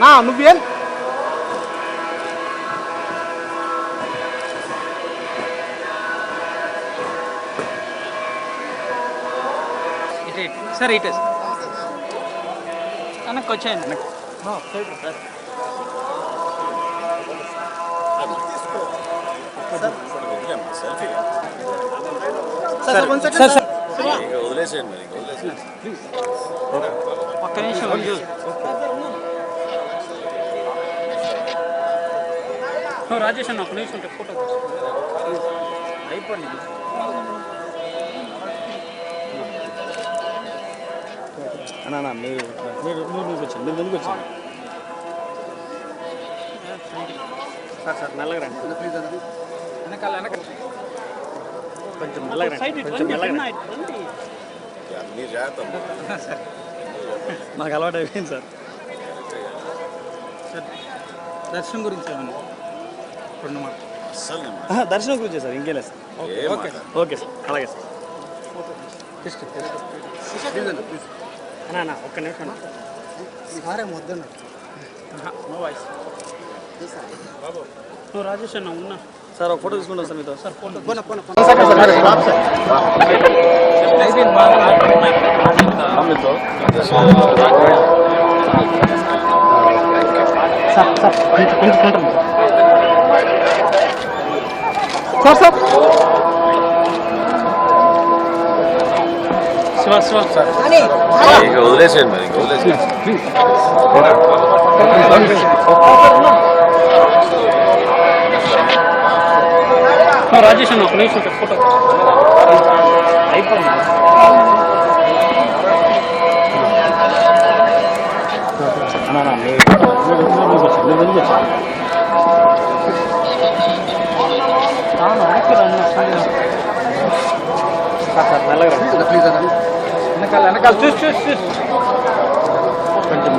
నా నువ్వేం ఇటు ఇటు. సార్ ఇటే. సార్ వెనక్కి వచ్చేయండి వెనక్కి. సార్. వన్ రాజేష్ అన్న ఒక నిమిషం ఉంటే ఫోటో అయిపోయింది. అన్నా మీరు మీరు మీరు ముందుకు వచ్చాను మీరు ముందుకు వచ్చాను సార్ సార్ మెల్లగా రండి. ప్లీజ్ అండి వెనకాల. వెనక కొంచెం మెల్లగా సైడ్ రండి ఇటు కొంచెం నాకు అలవాటు అయిపోయింది సార్. సార్ దర్శనం గురించి ఏమన్నా? రెండు ఆహా, దర్శనం గురించి సార్ ఇంకేం లేదు సార్. ఓకే. Okay sir. అలాగే సార్. అన్నా అన్నా, ఒక్క నిమిషం అన్నా. ఆహా, నో వాయిస్. నువ్వు రాజేష్ అన్న ఉన్నా. సార్ ఒక ఫోటో తీసుకుంటాం సార్ మీతో. Sir photo sir sir Shiva Shiva sir. వదిలేసేయండి మరి ఇంకా వదిలేసేయండి నువ్వు రాజేష్ అన్న ఒక నిమిషం ఉంటే ఫోటో అయిపోయింది అన్నా అన్నా, మీరు మీరు మీరు ముందుకు వచ్చాను మీరు ముందుకు వచ్చాను రాను, వెనక్కి రాను, వస్తాను. ప్లీజ్ అండి వెనకాల వెనకాల చూసి చూసి చూసి కొంచెం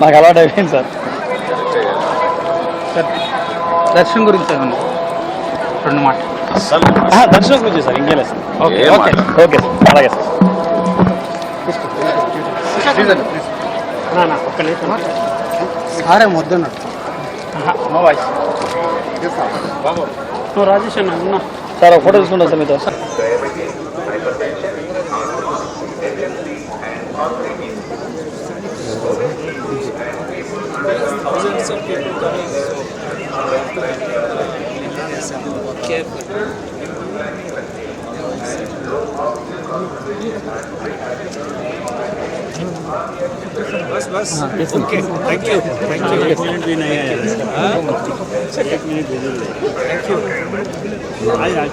నాకు అలవాటు అయిపోయింది సార్. సార్ దర్శనం గురించి సార్ రెండు మాట దర్శనం గురించి సార్ ఇంకేం లేదు sir okay okay okay sir అలాగే సార్ ప్లీజ్ అండి ప్లీజ్ ఒక్క నిమిషం సారే వద్దన్నాడు ఆహా, నో వాయిస్. నువ్వు రాజేష్ అన్న ఉన్నా. సార్ ఫోటో తీసుకుంటాం సార్ మీతో. Sir okay thank you thank you एक मिनट भी नहीं आया। एक मिनट भी नहीं थैंक यू आज आज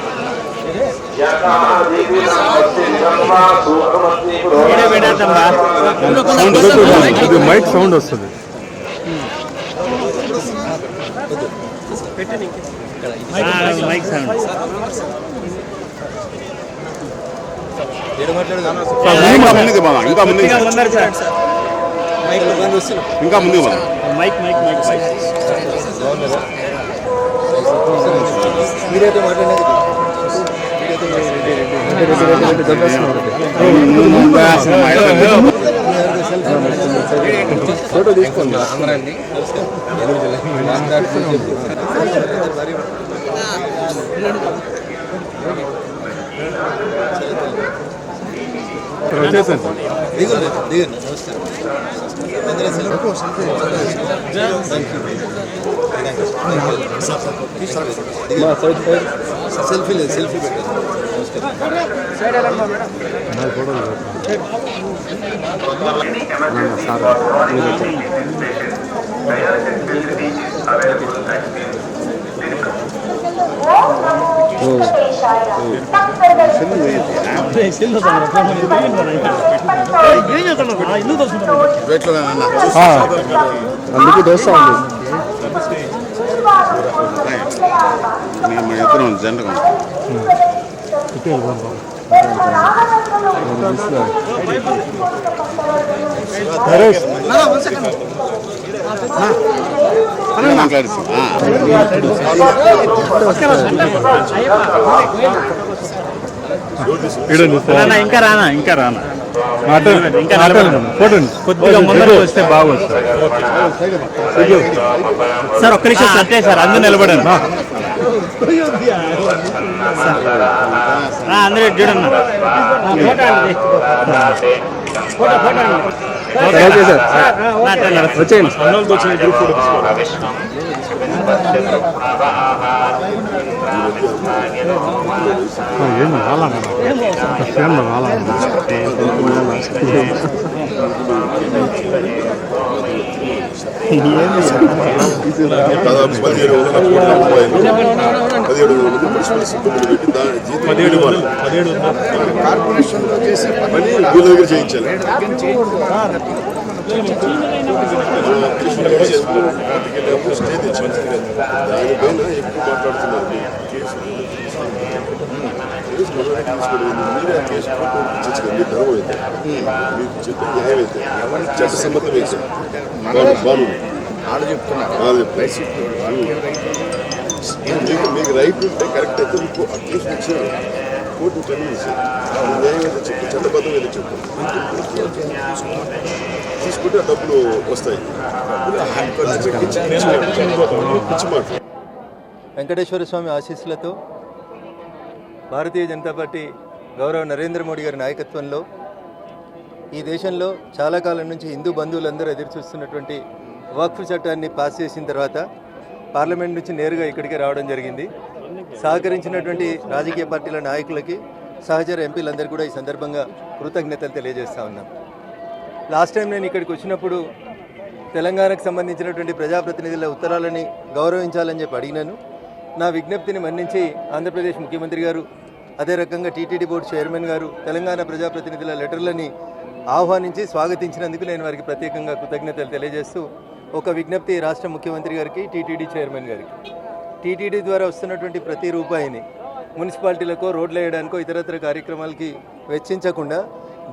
మైక్ సౌండ్ వస్తుంది మైక్ సౌండ్ ఇంకా ముందు ఇంకా మైక్ మైక్ మైక్ మైక్ మీరైతే మాట్లాడలేదు ఫోటో తీసుకోండి అందరండి వచ్చేసాను సార్ దిగండి దిగండి నమస్కారం అందరూ సెల్ఫీ లేదు సెల్ఫీ పెట్టండి సార్ అందుకు దోశ ఉంది మేము ఎత్తున్నాం జెండగా రానా ఇంకా రానా ఇంకా రానా? కొద్దిగా ముందరకు వస్తే బాగోదు సార్ ఒక్క నిమిషం సత్తే సార్ అందరూ అందరూ ఎడ్డున్నారు ఫోటో ఫోటో ఓకే ఏం రాలన్నా రాలన్నా దాదాపు పదిహేడు వందల కోట్ల రూపాయలు. పదిహేడు వందల మున్సిపల్ సిబ్బందిని పెట్టి దాని జీతం పదిహేడు పదిహేడు కార్పొరేషన్లో చేసే పని వీళ్ళ దగ్గర చేయించాలి దానిపైన ఎక్కువ మాట్లాడుతున్నారు కేసు కేసు మొదటి తీసుకోలేదు మీరే ఆ కేసు కోర్టు పంపించచ్చు కదా, మీ ధర్మం అయితే మీకు చెప్పిన న్యాయం అయితే చట్టసమ్మతం అయితే బాను బాను ఆడ చెప్తున్నారు మీకు మీకు రైట్ ఉంటే కరెక్ట్ అయితే మీకు అట్లీస్ట్ ఇచ్చిన కోర్టు కన్విన్స్ న్యాయం చెప్పు చట్టబద్ధం ఏదో చెప్పు తీసుకుంటే ఆ డబ్బులు వస్తాయి పిచ్చి మాట వెంకటేశ్వర స్వామి ఆశీస్సులతో భారతీయ జనతా పార్టీ గౌరవ నరేంద్ర మోడీ గారి నాయకత్వంలో ఈ దేశంలో చాలా కాలం నుంచి హిందూ బంధువులందరూ ఎదురుచూస్తున్నటువంటి వక్ఫ్ చట్టాన్ని పాస్ చేసిన తర్వాత పార్లమెంట్ నుంచి నేరుగా ఇక్కడికి రావడం జరిగింది. సహకరించినటువంటి రాజకీయ పార్టీల నాయకులకి సహచర ఎంపీలందరూ కూడా ఈ సందర్భంగా కృతజ్ఞతలు తెలియజేస్తా ఉన్నాం. లాస్ట్ టైం నేను ఇక్కడికి వచ్చినప్పుడు తెలంగాణకు సంబంధించినటువంటి ప్రజాప్రతినిధుల ఉత్తరాలని గౌరవించాలని చెప్పి అడిగినాను. నా విజ్ఞప్తిని మన్నించి ఆంధ్రప్రదేశ్ ముఖ్యమంత్రి గారు అదే రకంగా టీటీడీ బోర్డు చైర్మన్ గారు తెలంగాణ ప్రజాప్రతినిధుల లెటర్లని ఆహ్వానించి స్వాగతించినందుకు నేను వారికి ప్రత్యేకంగా కృతజ్ఞతలు తెలియజేస్తూ ఒక విజ్ఞప్తి రాష్ట్ర ముఖ్యమంత్రి గారికి టీటీడీ చైర్మన్ గారికి. టీటీడీ ద్వారా వస్తున్నటువంటి ప్రతి రూపాయిని మున్సిపాలిటీలకో రోడ్లు వేయడానికో ఇతరత్ర కార్యక్రమాలకి వెచ్చించకుండా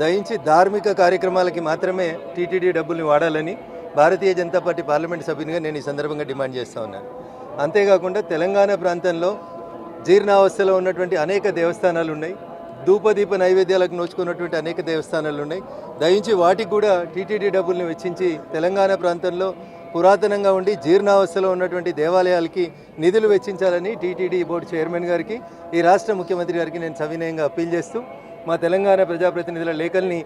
దయించి ధార్మిక కార్యక్రమాలకి మాత్రమే టీటీడీ డబ్బుల్ని వాడాలని భారతీయ జనతా పార్టీ పార్లమెంట్ సభ్యునిగా నేను ఈ సందర్భంగా డిమాండ్ చేస్తా ఉన్నాను. అంతేకాకుండా తెలంగాణ ప్రాంతంలో జీర్ణావస్థలో ఉన్నటువంటి అనేక దేవస్థానాలు ఉన్నాయి. ధూపదీప నైవేద్యాలకు నోచుకున్నటువంటి అనేక దేవస్థానాలు ఉన్నాయి. దయించి వాటికి కూడా టీటీడీ డబ్బుల్ని వెచ్చించి తెలంగాణ ప్రాంతంలో పురాతనంగా ఉండి జీర్ణావస్థలో ఉన్నటువంటి దేవాలయాలకి నిధులు వెచ్చించాలని టీటీడీ బోర్డు చైర్మన్ గారికి ఈ రాష్ట్ర ముఖ్యమంత్రి గారికి నేను సవినయంగా అప్పీల్ చేస్తూ మా తెలంగాణ ప్రజాప్రతినిధుల లేఖల్ని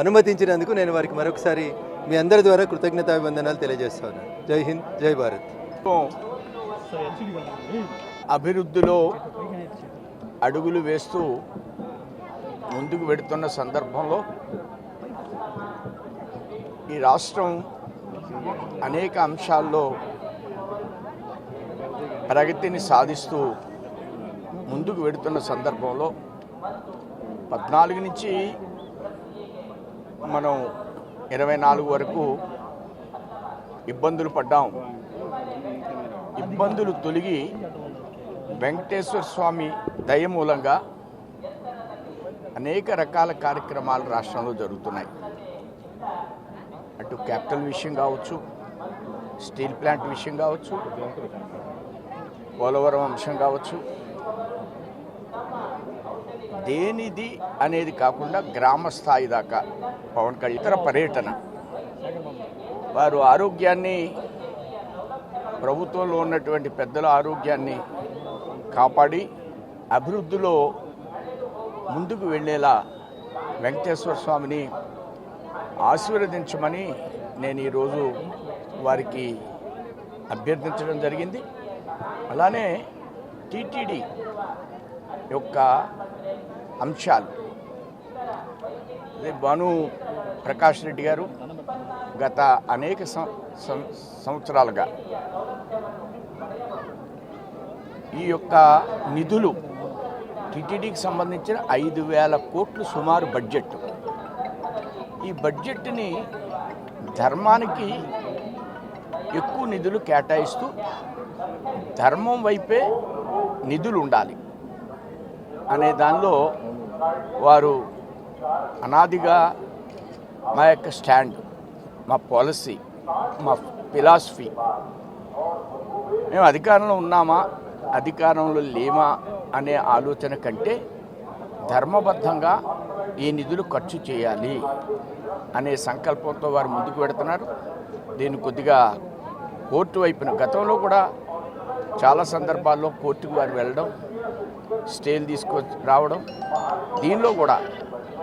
అనుమతించినందుకు నేను వారికి మరొకసారి మీ అందరి ద్వారా కృతజ్ఞతాభివందనాలు తెలియజేస్తాను. జై హింద్ జై భారత్. అభివృద్ధిలో అడుగులు వేస్తూ ముందుకు వెడుతున్న సందర్భంలో ఈ రాష్ట్రం అనేక అంశాల్లో ప్రగతిని సాధిస్తూ ముందుకు వెడుతున్న సందర్భంలో పద్నాలుగు నుంచి మనం ఇరవై నాలుగు వరకు ఇబ్బందులు పడ్డాం. ఇబ్బందులు తొలగి వెంకటేశ్వర స్వామి దయ మూలంగా అనేక రకాల కార్యక్రమాలు రాష్ట్రంలో జరుగుతున్నాయి. అటు క్యాపిటల్ విషయం కావచ్చు స్టీల్ ప్లాంట్ విషయం కావచ్చు పోలవరం అంశం కావచ్చు. దేనిది అనేది కాకుండా గ్రామ స్థాయి దాకా పవన్ కళ్యాణ్ ఇతర పర్యటన. వారు ఆరోగ్యాన్ని ప్రభుత్వంలో ఉన్నటువంటి పెద్దల ఆరోగ్యాన్ని కాపాడి అభివృద్ధిలో ముందుకు వెళ్ళేలా వెంకటేశ్వర స్వామిని ఆశీర్వదించమని నేను ఈరోజు వారికి అభ్యర్థించడం జరిగింది. అలానే టీటీడీ యొక్క అంశాలు. భాను ప్రకాష్ రెడ్డి గారు గత అనేక సం- సం- సంవత్సరాలుగా ఈ యొక్క నిధులు టిటిడికి సంబంధించిన ఐదు వేల కోట్లు సుమారు బడ్జెట్. ఈ బడ్జెట్ని ధర్మానికి ఎక్కువ నిధులు కేటాయిస్తూ ధర్మం వైపే నిధులు ఉండాలి అనే దానిలో వారు అనాదిగా మా యొక్క స్టాండ్ మా పాలసీ మా ఫిలాసఫీ. మేము అధికారంలో ఉన్నామా? అధికారంలో లేమా అనే ఆలోచన కంటే ధర్మబద్ధంగా ఈ నిధులు ఖర్చు చేయాలి అనే సంకల్పంతో వారు ముందుకు పెడుతున్నారు దీన్ని కొద్దిగా కోర్టు వైపున గతంలో కూడా చాలా సందర్భాల్లో కోర్టుకు వారు వెళ్ళడం స్టేలు తీసుకొ రావడం దీనిలో కూడా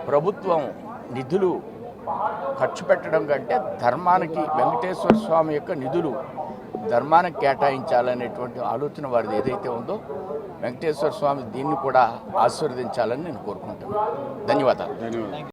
ప్రభుత్వం నిధులు ఖర్చు పెట్టడం కంటే ధర్మానికి వెంకటేశ్వర స్వామి యొక్క నిధులు ధర్మానికి కేటాయించాలనేటువంటి ఆలోచన వారిది ఏదైతే ఉందో వెంకటేశ్వర స్వామి దీన్ని కూడా ఆశీర్వదించాలని నేను కోరుకుంటున్నాను. ధన్యవాదాలు. ధన్యవాదాలు.